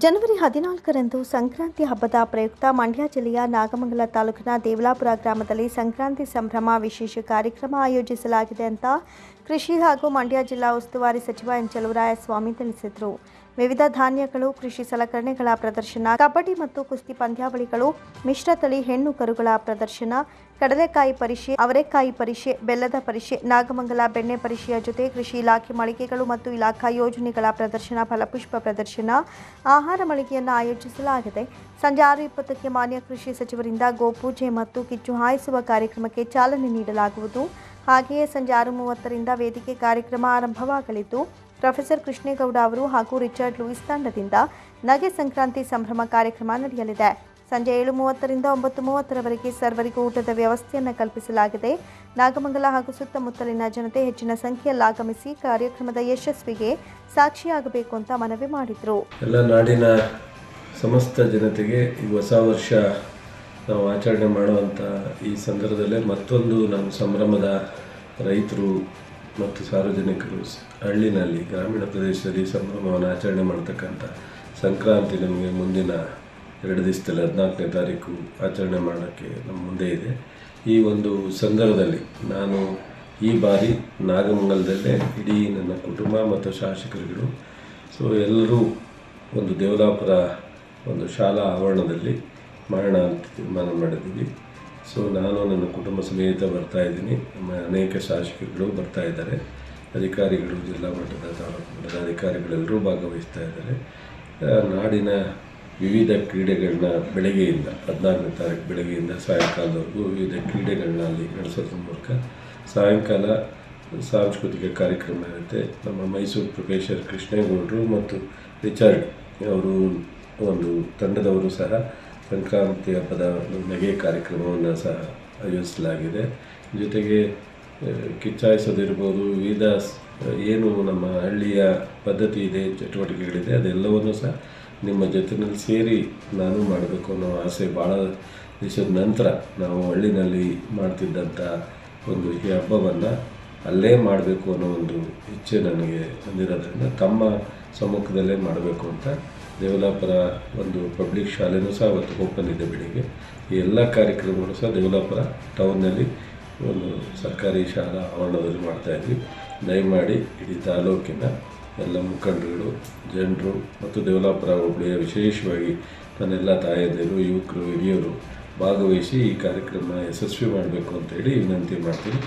ಜನವರಿ ಹದಿನಾಲ್ಕರಂದು ಸಂಕ್ರಾಂತಿ ಹಬ್ಬದ ಪ್ರಯುಕ್ತ ಮಂಡ್ಯ ಜಿಲ್ಲೆಯ ನಾಗಮಂಗಲ ತಾಲೂಕಿನ ದೇವಲಾಪುರ ಗ್ರಾಮದಲ್ಲಿ ಸಂಕ್ರಾಂತಿ ಸಂಭ್ರಮ ವಿಶೇಷ ಕಾರ್ಯಕ್ರಮ ಆಯೋಜಿಸಲಾಗಿದೆ ಅಂತ ಕೃಷಿ ಹಾಗೂ ಮಂಡ್ಯ ಜಿಲ್ಲಾ ಉಸ್ತುವಾರಿ ಸಚಿವ ಎನ್ ಸ್ವಾಮಿ ತಿಳಿಸಿದರು. ವಿವಿಧ ಧಾನ್ಯಗಳು, ಕೃಷಿ ಸಲಕರಣೆಗಳ ಪ್ರದರ್ಶನ, ಕಬಡ್ಡಿ ಮತ್ತು ಕುಸ್ತಿ ಪಂದ್ಯಾವಳಿಗಳು ಮಿಶ್ರತಳಿ ಹೆಣ್ಣು ಕರುಗಳ ಪ್ರದರ್ಶನ, ಕಡಲೆಕಾಯಿ ಪರಿಷೆ, ಅವರೆಕಾಯಿ ಪರಿಷೆ, ಬೆಲ್ಲದ ಪರಿಷೆ, ನಾಗಮಂಗಲ ಬೆಣ್ಣೆ ಪರಿಷೆಯ ಜೊತೆ ಕೃಷಿ ಇಲಾಖೆ ಮಳಿಗೆಗಳು ಮತ್ತು ಇಲಾಖಾ ಯೋಜನೆಗಳ ಪ್ರದರ್ಶನ, ಫಲಪುಷ್ಪ ಪ್ರದರ್ಶನ, ಆಹಾರ ಮಳಿಗೆಯನ್ನು ಆಯೋಜಿಸಲಾಗಿದೆ. ಸಂಜೆ ಆರು ಇಪ್ಪತ್ತಕ್ಕೆ ಮಾನ್ಯ ಕೃಷಿ ಸಚಿವರಿಂದ ಗೋಪೂಜೆ ಮತ್ತು ಕಿಚ್ಚು ಹಾಯಿಸುವ ಕಾರ್ಯಕ್ರಮಕ್ಕೆ ಚಾಲನೆ ನೀಡಲಾಗುವುದು. ಹಾಗೆಯೇ ಸಂಜೆ ಆರು ಮೂವತ್ತರಿಂದ ವೇದಿಕೆ ಕಾರ್ಯಕ್ರಮ ಆರಂಭವಾಗಲಿದ್ದು, ಪ್ರೊಫೆಸರ್ ಕೃಷ್ಣೇಗೌಡ ಅವರು ಹಾಗೂ ರಿಚರ್ಡ್ ಲೂಯಿಸ್ ತಂಡದಿಂದ ನಗೆ ಸಂಕ್ರಾಂತಿ ಸಂಭ್ರಮ ಕಾರ್ಯಕ್ರಮ ನಡೆಯಲಿದೆ. ಸಂಜೆ ಏಳು ಮೂವತ್ತರಿಂದ ಒಂಬತ್ತು ಮೂವತ್ತರವರೆಗೆ ಸರ್ವರಿಗೂ ಊಟದ ವ್ಯವಸ್ಥೆಯನ್ನು ಕಲ್ಪಿಸಲಾಗಿದೆ. ನಾಗಮಂಗಲ ಹಾಗೂ ಸುತ್ತಮುತ್ತಲಿನ ಜನತೆ ಹೆಚ್ಚಿನ ಸಂಖ್ಯೆಯಲ್ಲಿ ಆಗಮಿಸಿ ಕಾರ್ಯಕ್ರಮದ ಯಶಸ್ವಿಗೆ ಸಾಕ್ಷಿಯಾಗಬೇಕು ಅಂತ ಮನವಿ ಮಾಡಿದರು. ಎಲ್ಲ ನಾಡಿನ ಸಮಸ್ತ ಜನತೆಗೆ ಈ ಹೊಸ ವರ್ಷ ನಾವು ಆಚರಣೆ ಮಾಡುವಂಥ ಈ ಸಂದರ್ಭದಲ್ಲೇ ಮತ್ತೊಂದು ನಮ್ಮ ಸಂಭ್ರಮದ ರೈತರು ಮತ್ತು ಸಾರ್ವಜನಿಕರು ಹಳ್ಳಿನಲ್ಲಿ, ಗ್ರಾಮೀಣ ಪ್ರದೇಶದಲ್ಲಿ ಸಂಭ್ರಮವನ್ನು ಆಚರಣೆ ಮಾಡ್ತಕ್ಕಂಥ ಸಂಕ್ರಾಂತಿ ನಮಗೆ ಮುಂದಿನ ಎರಡು ದಿವಸದಲ್ಲಿ ಹದಿನಾಲ್ಕನೇ ತಾರೀಕು ಆಚರಣೆ ಮಾಡೋಕ್ಕೆ ನಮ್ಮ ಮುಂದೆ ಇದೆ. ಈ ಒಂದು ಸಂದರ್ಭದಲ್ಲಿ ನಾನು ಈ ಬಾರಿ ನಾಗಮಂಗಲದಲ್ಲೇ ಇಡೀ ನನ್ನ ಕುಟುಂಬ ಮತ್ತು ಶಾಸಕರುಗಳು, ಸೊ ಎಲ್ಲರೂ ಒಂದು ದೇವಲಾಪುರ ಒಂದು ಶಾಲಾ ಆವರಣದಲ್ಲಿ ಮಾಡೋಣ ಅಂತ ತೀರ್ಮಾನ ಮಾಡಿದ್ದೀವಿ. ಸೊ ನಾನು ನನ್ನ ಕುಟುಂಬ ಸಮೇತ ಬರ್ತಾ ಇದ್ದೀನಿ. ನಮ್ಮ ಅನೇಕ ಶಾಸಕರುಗಳು ಬರ್ತಾ ಇದ್ದಾರೆ. ಅಧಿಕಾರಿಗಳು, ಜಿಲ್ಲಾ ಮಟ್ಟದ ತಾಲೂಕು ಮಟ್ಟದ ಅಧಿಕಾರಿಗಳೆಲ್ಲರೂ ಭಾಗವಹಿಸ್ತಾ ಇದ್ದಾರೆ. ನಾಡಿನ ವಿವಿಧ ಕ್ರೀಡೆಗಳನ್ನ ಬೆಳಗ್ಗೆಯಿಂದ ಹದಿನಾಲ್ಕನೇ ತಾರೀಕು ಬೆಳಗ್ಗೆಯಿಂದ ಸಾಯಂಕಾಲದವರೆಗೂ ವಿವಿಧ ಕ್ರೀಡೆಗಳನ್ನ ಅಲ್ಲಿ ನಡೆಸೋದ್ರ ಮೂಲಕ ಸಾಯಂಕಾಲ ಸಾಂಸ್ಕೃತಿಕ ಕಾರ್ಯಕ್ರಮ ಇರುತ್ತೆ. ನಮ್ಮ ಮೈಸೂರು ಪ್ರೊಫೆಸರ್ ಕೃಷ್ಣೇಗೌಡರು ಮತ್ತು ರಿಚರ್ಡ್ ಅವರು ಒಂದು ತಂಡದವರು ಸಹ ಸಂಕ್ರಾಂತಿ ಹಬ್ಬದ ನಗೆ ಕಾರ್ಯಕ್ರಮವನ್ನು ಸಹ ಆಯೋಜಿಸಲಾಗಿದೆ. ಜೊತೆಗೆ ಕಿಚ್ಚಾಯಿಸೋದಿರ್ಬೋದು, ವಿವಿಧ ಏನು ನಮ್ಮ ಹಳ್ಳಿಯ ಪದ್ಧತಿ ಇದೆ, ಚಟುವಟಿಕೆಗಳಿದೆ, ಅದೆಲ್ಲವನ್ನು ಸಹ ನಿಮ್ಮ ಜೊತೆಯಲ್ಲಿ ಸೇರಿ ನಾನು ಮಾಡಬೇಕು ಅನ್ನೋ ಆಸೆ ಭಾಳ ದಿವಸದ ನಂತರ ನಾವು ಹಳ್ಳಿನಲ್ಲಿ ಮಾಡ್ತಿದ್ದಂಥ ಒಂದು ಈ ಹಬ್ಬವನ್ನು ಅಲ್ಲೇ ಮಾಡಬೇಕು ಅನ್ನೋ ಒಂದು ಇಚ್ಛೆ ನನಗೆ ಬಂದಿರೋದ್ರಿಂದ ತಮ್ಮ ಸಮ್ಮುಖದಲ್ಲೇ ಮಾಡಬೇಕು ಅಂತ ದೇವಲಾಪುರ ಒಂದು ಪಬ್ಲಿಕ್ ಶಾಲೆನೂ ಸಹ ಅವತ್ತು ಓಪನ್ ಇದೆ ಬೆಳಿಗ್ಗೆ. ಈ ಎಲ್ಲ ಕಾರ್ಯಕ್ರಮಗಳು ಸಹ ದೇವಲಾಪುರ ಟೌನ್ನಲ್ಲಿ ಒಂದು ಸರ್ಕಾರಿ ಶಾಲಾ ಆವರಣದಲ್ಲಿ ಮಾಡ್ತಾಯಿದ್ವಿ ದಯಮಾಡಿ ಇಡೀ ತಾಲೂಕಿನ ಎಲ್ಲ ಮುಖಂಡರುಗಳು, ಜನರು ಮತ್ತು ದೇವಲಾಪುರ ಹೋಬಳಿಯ ವಿಶೇಷವಾಗಿ ನನ್ನೆಲ್ಲ ತಾಯಂದಿರು, ಯುವಕರು, ಹಿರಿಯರು ಭಾಗವಹಿಸಿ ಈ ಕಾರ್ಯಕ್ರಮ ಯಶಸ್ವಿ ಮಾಡಬೇಕು ಅಂತೇಳಿ ವಿನಂತಿ ಮಾಡ್ತೀನಿ.